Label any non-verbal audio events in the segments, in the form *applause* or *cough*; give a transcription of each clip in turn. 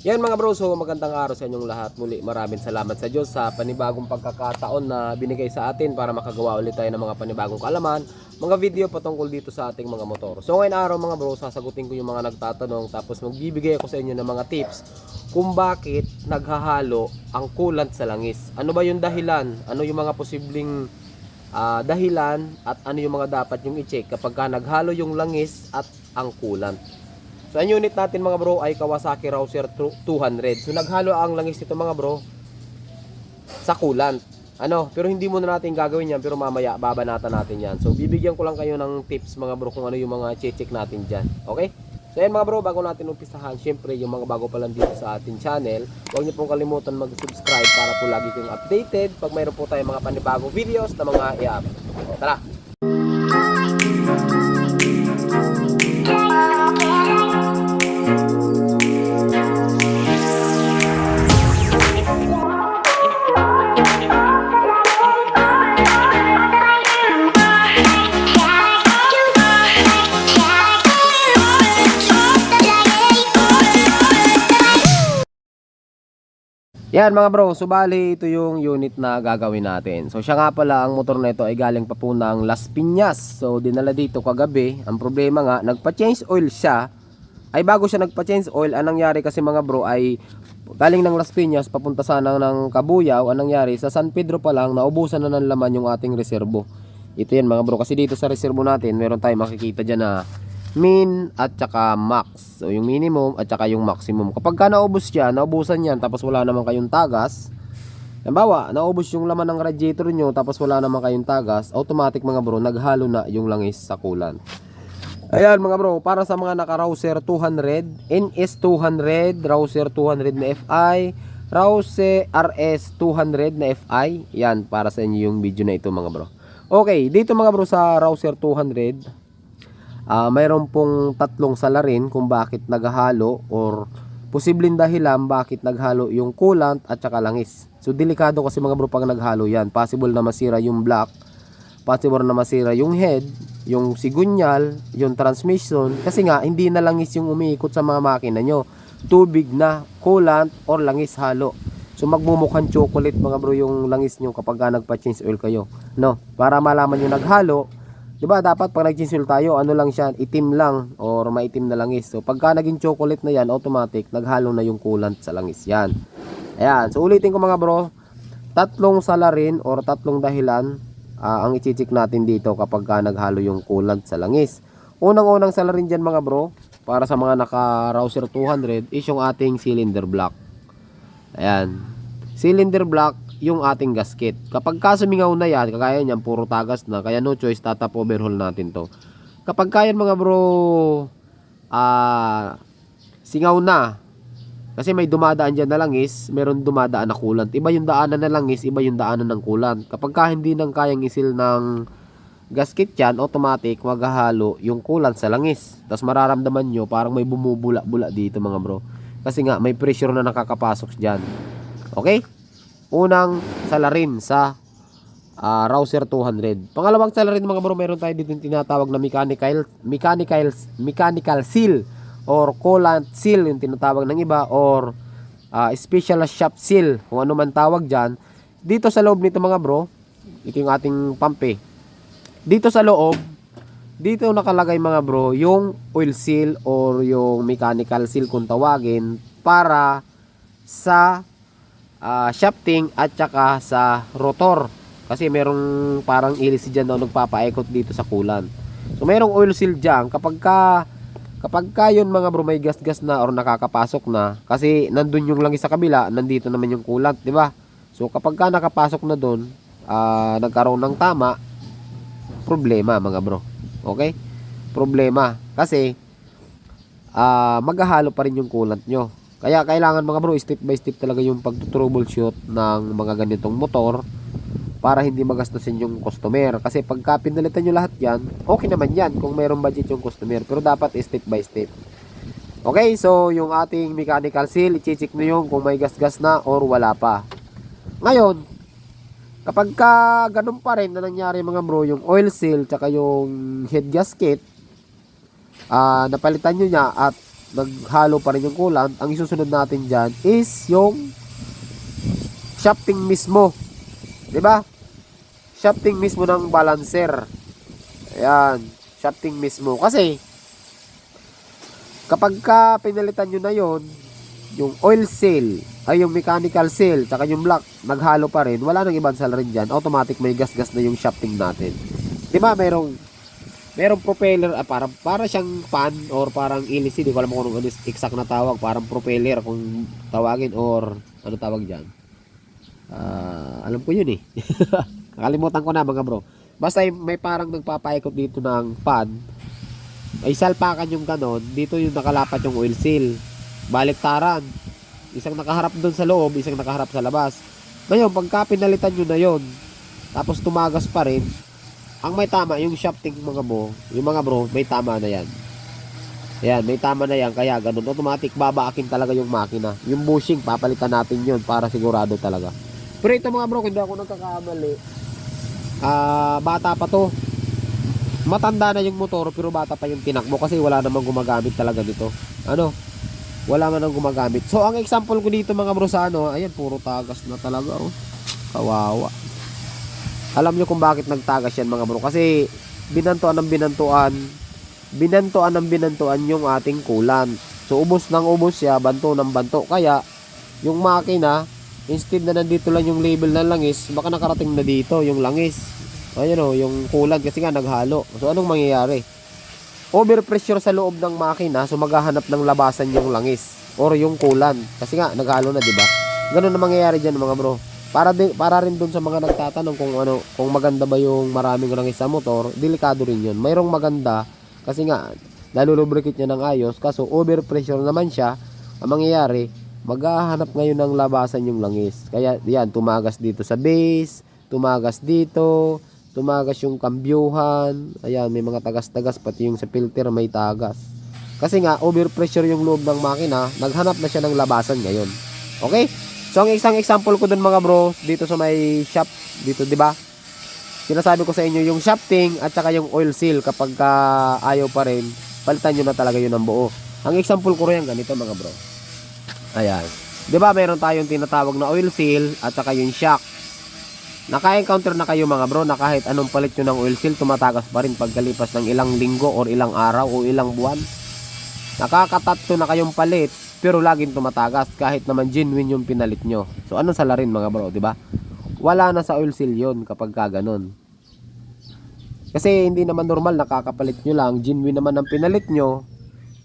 Yan mga bro, so magandang araw sa inyong lahat. Muli maraming salamat sa Diyos sa panibagong pagkakataon na binigay sa atin para makagawa ulit tayo ng mga panibagong kaalaman, mga video patungkol dito sa ating mga motor. So ngayon araw mga bro, sasagutin ko yung mga nagtatanong tapos magbibigay ako sa inyo ng mga tips kung bakit naghahalo ang coolant sa langis. Ano ba yung dahilan? Ano yung mga posibleng ah, dahilan at ano yung mga dapat yung i-check kapag ka naghalo yung langis at ang coolant. So ang unit natin mga bro ay Kawasaki Rouser 200. So naghalo ang langis nito mga bro sa coolant. Ano, pero hindi muna natin gagawin yan pero mamaya babanatan natin yan. So bibigyan ko lang kayo ng tips mga bro kung ano yung mga check natin dyan. Okay? So yan mga bro, bago natin umpisahan, syempre yung mga bago pa lang dito sa ating channel, huwag niyo pong kalimutan mag-subscribe para po lagi kayong updated pag mayroon po tayong mga panibagong videos na mga i-upload. Tara! Yan mga bro, so bali ito yung unit na gagawin natin. So siya nga pala, ang motor na ito ay galing pa po ng Las Piñas. So dinala dito kagabi. Ang problema nga, nagpa-change oil siya. Ay bago siya nagpa-change oil, anong nangyari kasi mga bro ay galing ng Las Piñas papunta sana ng Kabuyaw. Anong nangyari? Sa San Pedro pa lang, naubusan na ng laman yung ating reserbo. Ito yan mga bro, kasi dito sa reserbo natin, meron tayong makikita dyan na min at saka max. So yung minimum at saka yung maximum. Kapag ka naubos siya, naubusan yan tapos wala naman kayong tagas. Halimbawa, naubos yung laman ng radiator nyo tapos wala naman kayong tagas, automatic mga bro, naghalo na yung langis sa coolant. Ayan mga bro, para sa mga naka-Rouser 200, NS 200, Rouser 200 na FI, Rouser RS 200 na FI, yan para sa inyo yung video na ito mga bro. Okay, dito mga bro sa Rouser 200, Ah, mayroon pong tatlong salarin kung bakit naghahalo or posibleng dahilan bakit naghalo yung coolant at saka langis. So delikado kasi mga bro pag naghalo yan. Possible na masira yung block, possible na masira yung head, yung sigunyal, yung transmission kasi nga hindi na langis yung umiikot sa mga makina nyo. Tubig na, coolant or langis halo. So magmumukhang chocolate mga bro yung langis nyo kapag ka nagpa-change oil kayo. No, para malaman yung naghalo, 'Di ba dapat pag oil tayo, ano lang siya, itim lang or maitim na langis. So pagka naging chocolate na 'yan, automatic naghalo na yung coolant sa langis 'yan. Ayan, so ulitin ko mga bro, tatlong salarin or tatlong dahilan ah, ang i-check natin dito kapag ka naghalo yung coolant sa langis. Unang-unang salarin diyan mga bro, para sa mga naka-Rouser 200 is yung ating cylinder block. Ayan. Cylinder block yung ating gasket. Kapag ka sumingaw na yan, kagaya niyan, puro tagas na, kaya no choice, tatap overhaul natin to. Kapag kaya mga bro, ah, singaw na, kasi may dumadaan dyan na langis, meron dumadaan na coolant. Iba yung daanan na langis, iba yung daanan ng coolant. Kapag ka hindi nang kayang isil ng gasket yan, automatic maghahalo yung coolant sa langis. Tapos mararamdaman nyo, parang may bumubula-bula dito mga bro. Kasi nga, may pressure na nakakapasok dyan. Okay? Unang salarin sa ah, Rouser 200. Pangalawang salarin mga bro, meron tayo dito tinatawag na mechanical mechanical mechanical seal or coolant seal yung tinatawag ng iba or ah, special shop seal kung ano man tawag diyan. Dito sa loob nito mga bro, ito yung ating pump eh. Dito sa loob, dito nakalagay mga bro yung oil seal or yung mechanical seal kung tawagin para sa ah, shafting at saka sa rotor. Kasi merong parang ilis dyan na nagpapaikot dito sa coolant. So merong oil seal dyan. Kapag ka, kapag ka yun mga bro may gas-gas na or nakakapasok na, kasi nandun yung langis sa kabila, nandito naman yung coolant, di ba? So kapag ka nakapasok na doon, ah, nagkaroon ng tama, problema mga bro. Okay? Problema. Kasi, ah maghahalo pa rin yung coolant nyo. Kaya kailangan mga bro, step by step talaga yung pag-troubleshoot ng mga ganitong motor para hindi magastusin yung customer. Kasi pagka pinalitan nyo lahat yan, okay naman yan kung mayroong budget yung customer. Pero dapat step by step. Okay, so yung ating mechanical seal, i-check nyo yung kung may gas-gas na or wala pa. Ngayon, kapag ka ganun pa rin na nangyari mga bro, yung oil seal tsaka yung head gasket, ah napalitan nyo niya at naghalo pa rin yung coolant, ang isusunod natin dyan is yung shafting mismo. ba? Shafting mismo ng balancer. Ayan, shafting mismo. Kasi, kapag ka pinalitan nyo na yon yung oil seal, ay yung mechanical seal, tsaka yung block, naghalo pa rin, wala nang ibang salarin dyan. Automatic may gas-gas na yung shafting natin. Di ba, merong, merong propeller, ah, parang, para siyang fan, or parang hélice, di ko alam kung ano exact na tawag, parang propeller kung tawagin, or ano tawag dyan. Ah, alam ko yun eh. *laughs* Nakalimutan ko na mga bro. Basta may parang nagpapaikot dito ng pan. Ay salpakan yung ganon. Dito yung nakalapat yung oil seal. Baliktaran. Isang nakaharap doon sa loob, isang nakaharap sa labas. Ngayon, pagka pinalitan nyo na yon tapos tumagas pa rin, ang may tama, yung shafting mga bro, yung mga bro, may tama na yan. Ayan, may tama na yan, kaya ganun, automatic babaakin talaga yung makina. Yung bushing, papalitan natin yun para sigurado talaga. Pero ito mga bro, hindi ako nagkakamali. Ah, bata pa to. Matanda na yung motor pero bata pa yung tinakbo kasi wala namang gumagamit talaga dito. Ano? Wala man ang gumagamit. So ang example ko dito mga bro sa ano, ayan puro tagas na talaga oh. Kawawa. Alam nyo kung bakit nagtagas yan mga bro kasi binantuan ng binantuan binantuan ng binantuan yung ating coolant. So ubos ng ubos siya, banto ng banto. Kaya yung makina instead na nandito lang yung label ng langis, baka nakarating na dito yung langis. Ayun o, yung coolant kasi nga naghalo. So anong mangyayari? Overpressure sa loob ng makina, so maghahanap ng labasan yung langis or yung coolant. Kasi nga naghalo na, 'di ba? Ganun na mangyayari diyan mga bro. Para din para rin doon sa mga nagtatanong kung ano, kung maganda ba yung maraming langis sa motor, delikado rin 'yun. Mayroong maganda kasi nga nalulubricate niya ng ayos, kaso overpressure naman siya. Ang mangyayari, maghahanap ngayon ng labasan yung langis. Kaya yan, tumagas dito sa base, tumagas dito, tumagas yung kambyuhan, ayan, may mga tagas-tagas, pati yung sa filter may tagas. Kasi nga, overpressure yung loob ng makina, naghanap na siya ng labasan ngayon. Okay? So, ang isang example ko dun mga bro, dito sa may shop, dito, di ba? Sinasabi ko sa inyo yung shafting at saka yung oil seal kapag ka ayaw pa rin, palitan nyo na talaga yun ng buo. Ang example ko rin ganito mga bro. Ayan. 'Di ba meron tayong tinatawag na oil seal at saka yung shock. Naka-encounter na kayo mga bro na kahit anong palit nyo ng oil seal, tumatagas pa rin pagkalipas ng ilang linggo or ilang araw o ilang buwan. Nakakatatlo na kayong palit pero laging tumatagas kahit naman genuine yung pinalit nyo. So anong salarin mga bro, 'di ba? Wala na sa oil seal 'yon kapag ka. Kasi hindi naman normal nakakapalit nyo lang, genuine naman ang pinalit nyo,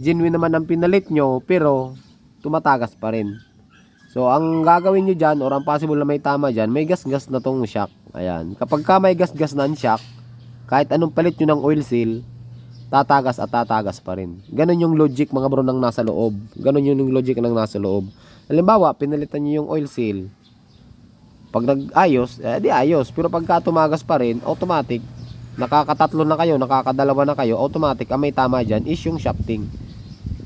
genuine naman ang pinalit nyo, pero tumatagas pa rin. So, ang gagawin nyo dyan, or ang possible na may tama dyan, may gas-gas na tong shock. Ayan. Kapag ka may gas-gas na ang shock, kahit anong palit nyo ng oil seal, tatagas at tatagas pa rin. Ganon yung logic mga bro ng nasa loob. Ganon yung logic ng nasa loob. Halimbawa, pinalitan nyo yung oil seal. Pag nag-ayos, eh, di ayos. Pero pagka tumagas pa rin, automatic, nakakatatlo na kayo, nakakadalawa na kayo, automatic, ang may tama dyan is yung shafting.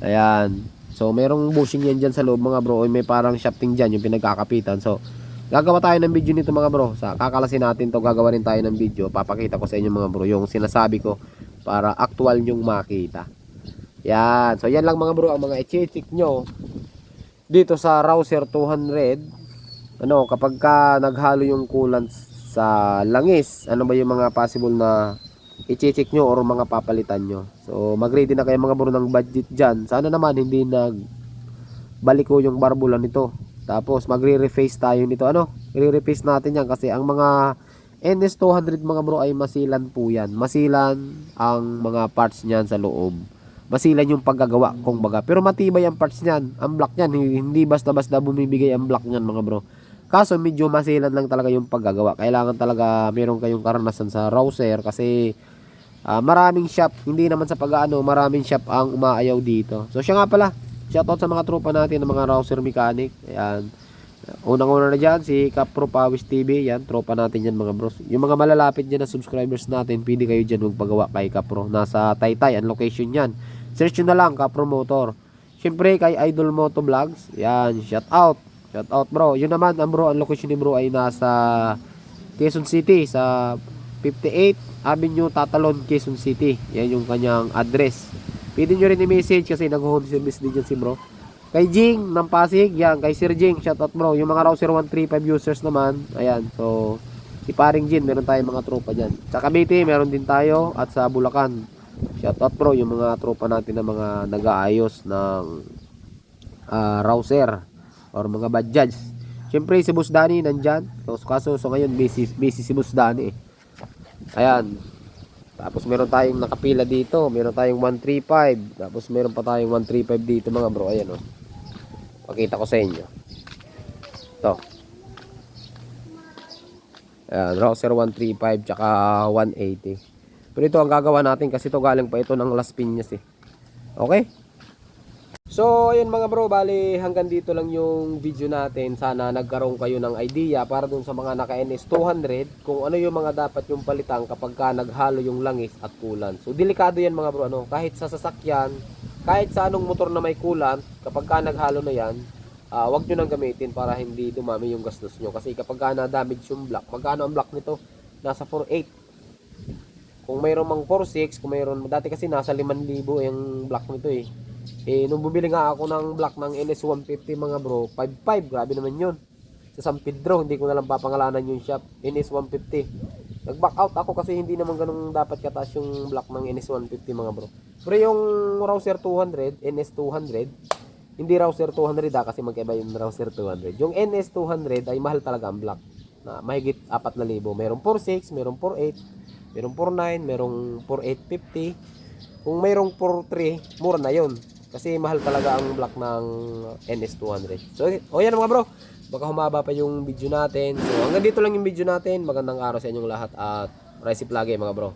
Ayan. So, merong bushing yan dyan sa loob mga bro. May parang shafting dyan, yung pinagkakapitan. So, gagawa tayo ng video nito mga bro. Sa kakalasin natin to gagawa rin tayo ng video. Papakita ko sa inyo mga bro, yung sinasabi ko para actual nyong makita. Yan. So, yan lang mga bro, ang mga i-check nyo dito sa Rouser 200. Ano, kapag ka naghalo yung coolant sa langis, ano ba yung mga possible na i-check nyo or mga papalitan nyo. So, mag-ready na kayo mga bro ng budget dyan. Sana naman hindi nag baliko yung barbulan nito. Tapos, magre-reface tayo nito. Ano? I-reface natin yan kasi ang mga NS200 mga bro ay masilan po yan. Masilan ang mga parts niyan sa loob. Masilan yung paggagawa kung baga. Pero matibay ang parts niyan. Ang block niyan, hindi basta-basta bumibigay ang block niyan mga bro. Kaso medyo masilan lang talaga yung paggagawa. Kailangan talaga meron kayong karanasan sa rouser kasi ah, maraming shop, hindi naman sa pag-ano, maraming shop ang umaayaw dito. So siya nga pala, shoutout sa mga tropa natin ng mga rouser mechanic. Ayan. Unang-una na dyan, si Capro Pawis TV. Yan, tropa natin yan mga bros. Yung mga malalapit dyan na subscribers natin, pwede kayo dyan magpagawa kay Capro. Nasa Taytay, ang location yan. Search nyo na lang, Capro Motor. Siyempre, kay Idol Moto Vlogs. Yan, shout out. Shout out bro. Yun naman, ang bro, ang location ni bro ay nasa Quezon City sa 58 Avenue Tatalon, Quezon City. Yan yung kanyang address. Pwede nyo rin i-message kasi nag-home service din dyan si bro. Kay Jing ng Pasig, yan. Kay Sir Jing, shoutout bro. Yung mga Rouser 135 users naman, ayan. So, si paring Jin, meron tayong mga tropa dyan. Sa Cavite, meron din tayo. At sa Bulacan, shoutout bro, yung mga tropa natin na mga nag-aayos ng ah, Rouser or mga Bajaj. Siyempre, si Boss Danny nandyan. So, kaso, so ngayon, busy, busy si Boss Danny eh. Ayan. Tapos meron tayong nakapila dito. Meron tayong 135. Tapos meron pa tayong 135 dito mga bro. Ayan o. Pakita ko sa inyo. Ito. Ayan. Rouser 135 tsaka 180. Pero ito ang gagawa natin kasi ito galing pa ito ng Las Piñas eh. Okay? So, ayun mga bro, bali hanggang dito lang yung video natin. Sana nagkaroon kayo ng idea para dun sa mga naka NS 200 kung ano yung mga dapat yung palitan kapag ka naghalo yung langis at coolant. So, delikado yan mga bro, ano? Kahit sa sasakyan, kahit sa anong motor na may coolant, kapag ka naghalo na yan, ah, wag nyo nang gamitin para hindi dumami yung gastos nyo. Kasi kapag ka na-damage yung block, magkano ang block nito? Nasa 4.8. Kung mayroon mang 4.6, kung mayroon, dati kasi nasa 5,000 yung block nito eh. Eh, nung bumili nga ako ng block ng NS150 mga bro, 5.5, grabe naman yun. Sa San Pedro, hindi ko na lang papangalanan yung shop, NS150. Nag-back out ako kasi hindi naman ganun dapat kataas yung block ng NS150 mga bro. Pero yung Rouser 200, NS200, hindi Rouser 200 ah, kasi magkaiba yung Rouser 200. Yung NS200 ay mahal talaga ang block. Na mahigit 4,000. Merong 4.6, merong 4.8, merong 4.9, merong 4.850. Kung mayroong 4.3, mura na yun. Kasi mahal talaga ang block ng NS200. So, o yan mga bro. Baka humaba pa yung video natin. So, hanggang dito lang yung video natin. Magandang araw sa inyong lahat at Recipe lagi mga bro.